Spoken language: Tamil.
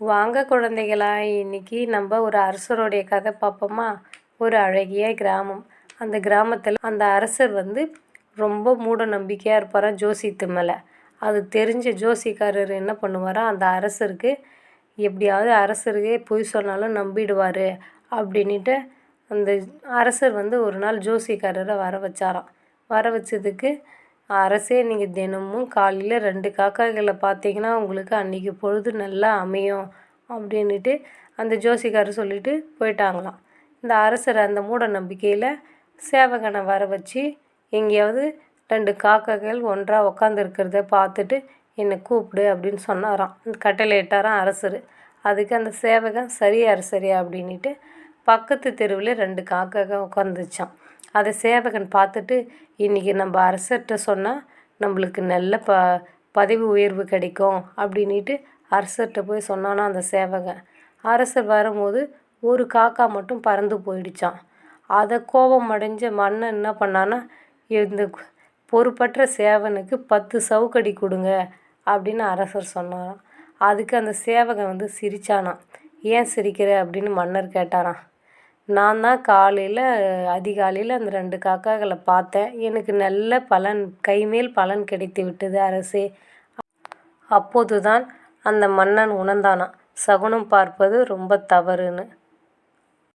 வாங்க குழந்தைகளா இன்னைக்கு நம்ம ஒரு அரசருடைய கதை பார்ப்போமா? ஒரு அழகிய கிராமம். அந்த கிராமத்தில் அந்த அரசர் வந்து ரொம்ப மூட நம்பிக்கையாக இருப்பாராம் ஜோசித்து மேலே. அது தெரிஞ்ச ஜோசிக்காரர் என்ன பண்ணுவாரா அந்த அரசருக்கு எப்படியாவது அரசருக்கே பொய் சொன்னாலும் நம்பிடுவார் அப்படின்ட்டு அந்த அரசர் வந்து ஒரு நாள் ஜோசிக்காரரை வர வச்சாராம். வர வச்சதுக்கு அரசே நீங்கள் தினமும் காலையில் ரெண்டு காக்காய்களை பார்த்தீங்கன்னா உங்களுக்கு அன்றைக்கி பொழுது நல்லா அமையும் அப்படின்னுட்டு அந்த ஜோசிக்காரர் சொல்லிட்டு போயிட்டாங்களாம். இந்த அரசர் அந்த மூட நம்பிக்கையில் சேவகனை வர வச்சு எங்கேயாவது ரெண்டு காக்காய்கள் ஒன்றாக உக்காந்துருக்கிறத பார்த்துட்டு என்னை கூப்பிடு அப்படின்னு சொன்னாராம். கட்டளை இட்டாராம் அரசர். அதுக்கு அந்த சேவகன் சரி அரசரே அப்படின்ட்டு பக்கத்து தெருவில் ரெண்டு காக்காக உட்காந்துச்சான் அதை சேவகன் பார்த்துட்டு இன்றைக்கி நம்ம அரசர்கிட்ட சொன்னால் நம்மளுக்கு நல்ல ப பதவி உயர்வு கிடைக்கும் அப்படின்ட்டு அரசர்கிட்ட போய் சொன்னானா அந்த சேவகன். அரசர் வரும்போது ஒரு காக்கா மட்டும் பறந்து போயிடுச்சான் அதை கோபம் அடைஞ்ச மன்னன் என்ன பண்ணான்னா இந்த பொறுப்பற்ற சேவனுக்கு பத்து சவுக்கடி கொடுங்க அப்படின்னு அரசர் சொன்னாராம். அதுக்கு அந்த சேவகன் வந்து சிரிச்சானான் ஏன் சிரிக்கிற அப்படின்னு மன்னர் கேட்டாராம். நான் தான் காலையில் அதிகாலையில் அந்த ரெண்டு காக்காக்களை பார்த்தேன். எனக்கு நல்ல பலன் கைமேல் பலன் கிடைத்து விட்டது அரசே. அப்போது தான் அந்த மன்னன் உணர்ந்தானான் சகுனம் பார்ப்பது ரொம்ப தவறுன்னு.